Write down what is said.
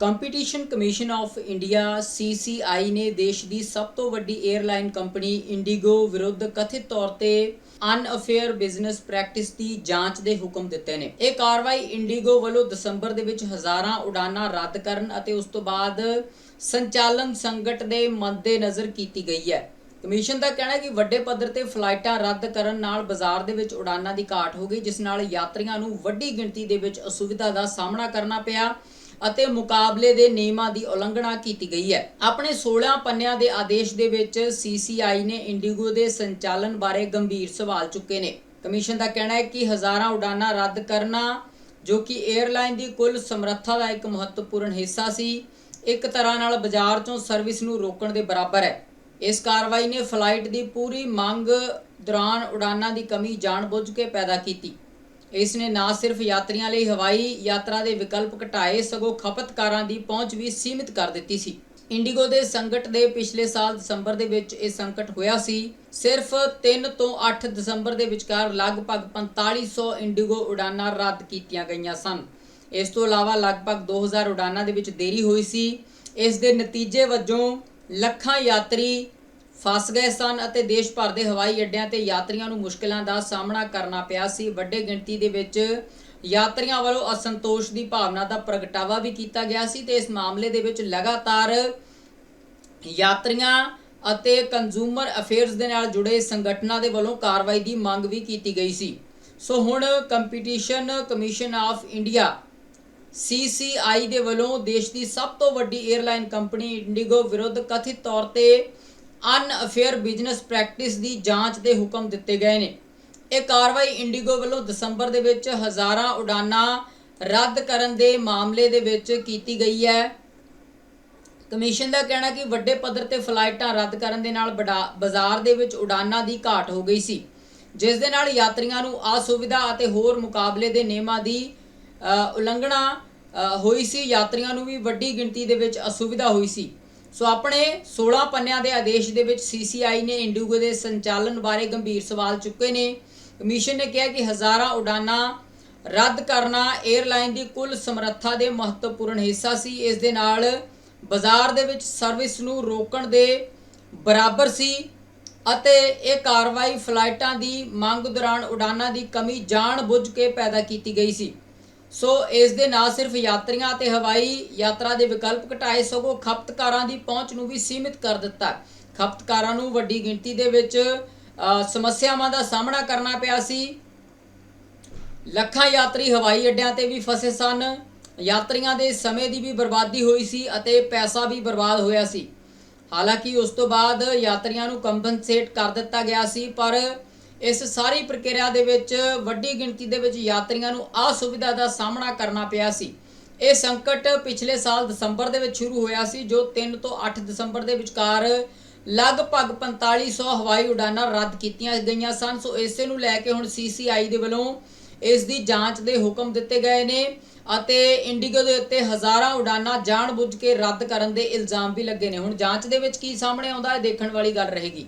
Competition commission of India CCI ਨੇ ਦੇਸ਼ ਦੀ ਸਭ ਤੋਂ ਵੱਡੀ 에ਅਰਲਾਈਨ ਕੰਪਨੀ ਇੰਡੀਗੋ ਵਿਰੁੱਧ ਕਥਿਤ ਤੌਰ ਤੇ ਅਨਅਫੇਅਰ ਬਿਜ਼ਨਸ ਪ੍ਰੈਕਟਿਸ ਦੀ ਜਾਂਚ ਦੇ ਹੁਕਮ ਦਿੱਤੇ ਨੇ। ਇਹ ਕਾਰਵਾਈ ਇੰਡੀਗੋ ਵੱਲੋਂ ਦਸੰਬਰ ਦੇ ਵਿੱਚ ਹਜ਼ਾਰਾਂ ਉਡਾਨਾਂ ਰੱਦ ਕਰਨ ਅਤੇ ਉਸ ਤੋਂ ਬਾਅਦ ਸੰਚਾਲਨ ਸੰਕਟ ਦੇ ਮੱਦੇਨਜ਼ਰ ਕੀਤੀ ਗਈ ਹੈ। ਕਮਿਸ਼ਨ ਦਾ ਕਹਿਣਾ ਹੈ ਕਿ ਵੱਡੇ ਪੱਧਰ ਤੇ ਫਲਾਈਟਾਂ ਰੱਦ ਕਰਨ ਨਾਲ ਬਾਜ਼ਾਰ ਦੇ ਵਿੱਚ ਉਡਾਨਾਂ ਦੀ ਘਾਟ ਹੋ ਗਈ, ਜਿਸ ਨਾਲ ਯਾਤਰੀਆਂ ਨੂੰ ਵੱਡੀ ਗਿਣਤੀ ਦੇ ਵਿੱਚ ਅਸੁਵਿਧਾ ਦਾ ਸਾਹਮਣਾ ਕਰਨਾ ਪਿਆ। ਅਤੇ ਮੁਕਾਬਲੇ ਦੇ ਨਿਯਮਾਂ ਦੀ ਉਲੰਘਣਾ ਕੀਤੀ ਗਈ ਹੈ। ਆਪਣੇ 16 ਪੰਨਿਆਂ ਦੇ ਆਦੇਸ਼ ਦੇ ਵਿੱਚ CCI ਨੇ ਇੰਡੀਗੋ ਦੇ ਸੰਚਾਲਨ ਬਾਰੇ ਗੰਭੀਰ ਸਵਾਲ ਚੁੱਕੇ ਨੇ। ਕਮਿਸ਼ਨ ਦਾ ਕਹਿਣਾ ਹੈ ਕਿ ਹਜ਼ਾਰਾਂ ਉਡਾਨਾਂ ਰੱਦ ਕਰਨਾ, ਜੋ ਕਿ 에ਅਰਲਾਈਨ ਦੀ ਕੁੱਲ ਸਮਰੱਥਾ ਦਾ ਇੱਕ ਮਹੱਤਵਪੂਰਨ ਹਿੱਸਾ ਸੀ, ਇੱਕ ਤਰ੍ਹਾਂ ਨਾਲ ਬਾਜ਼ਾਰ 'ਚੋਂ ਸਰਵਿਸ ਨੂੰ ਰੋਕਣ ਦੇ ਬਰਾਬਰ ਹੈ। ਇਸ ਕਾਰਵਾਈ ਨੇ ਫਲਾਈਟ ਦੀ ਪੂਰੀ ਮੰਗ ਦੌਰਾਨ ਉਡਾਨਾਂ ਦੀ ਕਮੀ ਜਾਣਬੁੱਝ ਕੇ ਪੈਦਾ ਕੀਤੀ। ਇਸ ਨੇ ਨਾ ਸਿਰਫ ਯਾਤਰੀਆਂ ਲਈ ਹਵਾਈ ਯਾਤਰਾ ਦੇ ਵਿਕਲਪ ਘਟਾਏ, ਸਗੋਂ ਖਪਤਕਾਰਾਂ ਦੀ ਪਹੁੰਚ ਵੀ ਸੀਮਿਤ ਕਰ ਦਿੱਤੀ ਸੀ। ਇੰਡੀਗੋ ਦੇ ਸੰਕਟ ਦੇ ਪਿਛਲੇ ਸਾਲ ਦਸੰਬਰ ਦੇ ਵਿੱਚ ਇਹ ਸੰਕਟ ਹੋਇਆ ਸੀ। ਸਿਰਫ 3 ਤੋਂ 8 ਦਸੰਬਰ ਦੇ ਵਿਚਕਾਰ ਲਗਭਗ 4500 ਇੰਡੀਗੋ ਉਡਾਨਾਂ ਰੱਦ ਕੀਤੀਆਂ ਗਈਆਂ ਸਨ। ਇਸ ਤੋਂ ਇਲਾਵਾ ਲਗਭਗ 2000 ਉਡਾਨਾਂ ਦੇ ਵਿੱਚ ਦੇਰੀ ਹੋਈ ਸੀ। ਇਸ ਦੇ ਨਤੀਜੇ ਵਜੋਂ ਲੱਖਾਂ ਯਾਤਰੀ ਫਸ ਗਏ ਸਨ ਅਤੇ ਦੇਸ਼ ਭਰ ਦੇ ਹਵਾਈ ਅੱਡਿਆਂ ਤੇ ਯਾਤਰੀਆਂ ਨੂੰ ਮੁਸ਼ਕਲਾਂ ਦਾ ਸਾਹਮਣਾ ਕਰਨਾ ਪਿਆ ਸੀ। ਵੱਡੇ ਗਿਣਤੀ ਦੇ ਵਿੱਚ ਯਾਤਰੀਆਂ ਵੱਲੋਂ ਅਸੰਤੋਸ਼ ਦੀ ਭਾਵਨਾ ਦਾ ਪ੍ਰਗਟਾਵਾ ਵੀ ਕੀਤਾ ਗਿਆ ਸੀ ਤੇ ਇਸ ਮਾਮਲੇ ਦੇ ਵਿੱਚ ਲਗਾਤਾਰ ਯਾਤਰੀਆਂ ਅਤੇ ਕੰਜ਼ੂਮਰ ਅਫੇਅਰਸ ਦੇ ਨਾਲ ਜੁੜੇ ਸੰਗਠਨਾਂ ਦੇ ਵੱਲੋਂ ਕਾਰਵਾਈ ਦੀ ਮੰਗ ਵੀ ਕੀਤੀ ਗਈ ਸੀ। ਸੋ ਹੁਣ competition commission of India CCI ਦੇ ਵੱਲੋਂ ਦੇਸ਼ ਦੀ ਸਭ ਤੋਂ ਵੱਡੀ 에ਅਰਲਾਈਨ ਕੰਪਨੀ ਇੰਡੀਗੋ ਵਿਰੁੱਧ ਕਥਿਤ ਤੌਰ ਤੇ ਅਨਅਫੇਅਰ ਬਿਜ਼ਨਸ ਪ੍ਰੈਕਟਿਸ ਦੀ ਜਾਂਚ ਦੇ ਹੁਕਮ ਦਿੱਤੇ ਗਏ ਨੇ। ਇਹ ਕਾਰਵਾਈ ਇੰਡੀਗੋ ਵੱਲੋਂ ਦਸੰਬਰ ਦੇ ਵਿੱਚ ਹਜ਼ਾਰਾਂ ਉਡਾਨਾਂ ਰੱਦ ਕਰਨ ਦੇ ਮਾਮਲੇ ਦੇ ਵਿੱਚ ਕੀਤੀ ਗਈ ਹੈ। ਕਮਿਸ਼ਨ ਦਾ ਕਹਿਣਾ ਕਿ ਵੱਡੇ ਪੱਧਰ ਤੇ ਫਲਾਈਟਾਂ ਰੱਦ ਕਰਨ ਦੇ ਨਾਲ ਬੜਾ- ਬਾਜ਼ਾਰ ਦੇ ਵਿੱਚ ਉਡਾਨਾਂ ਦੀ ਘਾਟ ਹੋ ਗਈ ਸੀ, ਜਿਸ ਦੇ ਨਾਲ ਯਾਤਰੀਆਂ ਨੂੰ ਅਸੁਵਿਧਾ ਅਤੇ ਹੋਰ ਮੁਕਾਬਲੇ ਦੇ ਨਿਯਮਾਂ ਦੀ ਉਲੰਘਣਾ ਹੋਈ ਸੀ। ਯਾਤਰੀਆਂ ਨੂੰ ਵੀ ਵੱਡੀ ਗਿਣਤੀ ਦੇ ਵਿੱਚ ਅਸੁਵਿਧਾ ਹੋਈ ਸੀ। ਸੋ ਆਪਣੇ 16 ਪੰਨਿਆਂ ਦੇ ਆਦੇਸ਼ ਦੇ ਵਿੱਚ CCI ਨੇ ਇੰਡੀਗੋ ਦੇ ਸੰਚਾਲਨ ਬਾਰੇ ਗੰਭੀਰ ਸਵਾਲ ਚੁੱਕੇ ਨੇ। ਕਮਿਸ਼ਨ ਨੇ ਕਿਹਾ ਕਿ ਹਜ਼ਾਰਾਂ ਉਡਾਨਾਂ ਰੱਦ ਕਰਨਾ 에ਅਰਲਾਈਨ ਦੀ ਕੁੱਲ ਸਮਰੱਥਾ ਦੇ ਮਹੱਤਵਪੂਰਨ ਹਿੱਸਾ ਸੀ। ਇਸ ਦੇ ਨਾਲ ਬਾਜ਼ਾਰ ਦੇ ਵਿੱਚ ਸਰਵਿਸ ਨੂੰ ਰੋਕਣ ਦੇ ਬਰਾਬਰ ਸੀ ਅਤੇ ਇਹ ਕਾਰਵਾਈ ਫਲਾਈਟਾਂ ਦੀ ਮੰਗ ਦੌਰਾਨ ਉਡਾਨਾਂ ਦੀ ਕਮੀ ਜਾਣਬੁੱਝ ਕੇ ਪੈਦਾ ਕੀਤੀ ਗਈ ਸੀ। ਸੋ ਇਸ ਦੇ ਨਾਲ ਸਿਰਫ ਯਾਤਰੀਆਂ ਅਤੇ ਹਵਾਈ ਯਾਤਰਾ ਦੇ ਵਿਕਲਪ ਘਟਾਏ, ਸਗੋਂ ਖਪਤਕਾਰਾਂ ਦੀ ਪਹੁੰਚ ਨੂੰ ਵੀ ਸੀਮਿਤ ਕਰ ਦਿੱਤਾ ਖਪਤਕਾਰਾਂ ਨੂੰ ਵੱਡੀ ਗਿਣਤੀ ਦੇ ਵਿੱਚ ਸਮੱਸਿਆਵਾਂ ਦਾ ਸਾਹਮਣਾ ਕਰਨਾ ਪਿਆ ਸੀ। ਲੱਖਾਂ ਯਾਤਰੀ ਹਵਾਈ ਅੱਡਿਆਂ ਤੇ ਵੀ ਫਸੇ ਸਨ। ਯਾਤਰੀਆਂ ਦੇ ਸਮੇਂ ਦੀ ਵੀ ਬਰਬਾਦੀ ਹੋਈ ਸੀ ਅਤੇ ਪੈਸਾ ਵੀ ਬਰਬਾਦ ਹੋਇਆ ਸੀ। ਹਾਲਾਂਕਿ ਉਸ ਤੋਂ ਬਾਅਦ ਯਾਤਰੀਆਂ ਨੂੰ ਕੰਪਨਸੇਟ ਕਰ ਦਿੱਤਾ ਗਿਆ ਸੀ, ਪਰ ਇਸ ਸਾਰੀ ਪ੍ਰਕਿਰਿਆ ਦੇ ਵਿੱਚ ਵੱਡੀ ਗਿਣਤੀ ਦੇ ਵਿੱਚ ਯਾਤਰੀਆਂ ਨੂੰ ਅਸੁਵਿਧਾ ਦਾ ਸਾਹਮਣਾ ਕਰਨਾ ਪਿਆ ਸੀ। ਇਹ ਸੰਕਟ ਪਿਛਲੇ ਸਾਲ ਦਸੰਬਰ ਦੇ ਵਿੱਚ ਸ਼ੁਰੂ ਹੋਇਆ ਸੀ, ਜੋ 3 ਤੋਂ 8 ਦਸੰਬਰ ਦੇ ਵਿਚਕਾਰ ਲਗਭਗ 4500 ਹਵਾਈ ਉਡਾਨਾਂ ਰੱਦ ਕੀਤੀਆਂ ਗਈਆਂ ਸਨ। ਸੋ ਇਸੇ ਨੂੰ ਲੈ ਕੇ ਹੁਣ CCI ਦੇ ਵੱਲੋਂ ਇਸ ਦੀ ਜਾਂਚ ਦੇ ਹੁਕਮ ਦਿੱਤੇ ਗਏ ਨੇ ਅਤੇ ਇੰਡੀਗੋ ਦੇ ਉੱਤੇ ਹਜ਼ਾਰਾਂ ਉਡਾਨਾਂ ਜਾਣਬੁੱਝ ਕੇ ਰੱਦ ਕਰਨ ਦੇ ਇਲਜ਼ਾਮ ਵੀ ਲੱਗੇ ਨੇ। ਹੁਣ ਜਾਂਚ ਦੇ ਵਿੱਚ ਕੀ ਸਾਹਮਣੇ ਆਉਂਦਾ ਹੈ ਦੇਖਣ ਵਾਲੀ ਗੱਲ ਰਹੇਗੀ।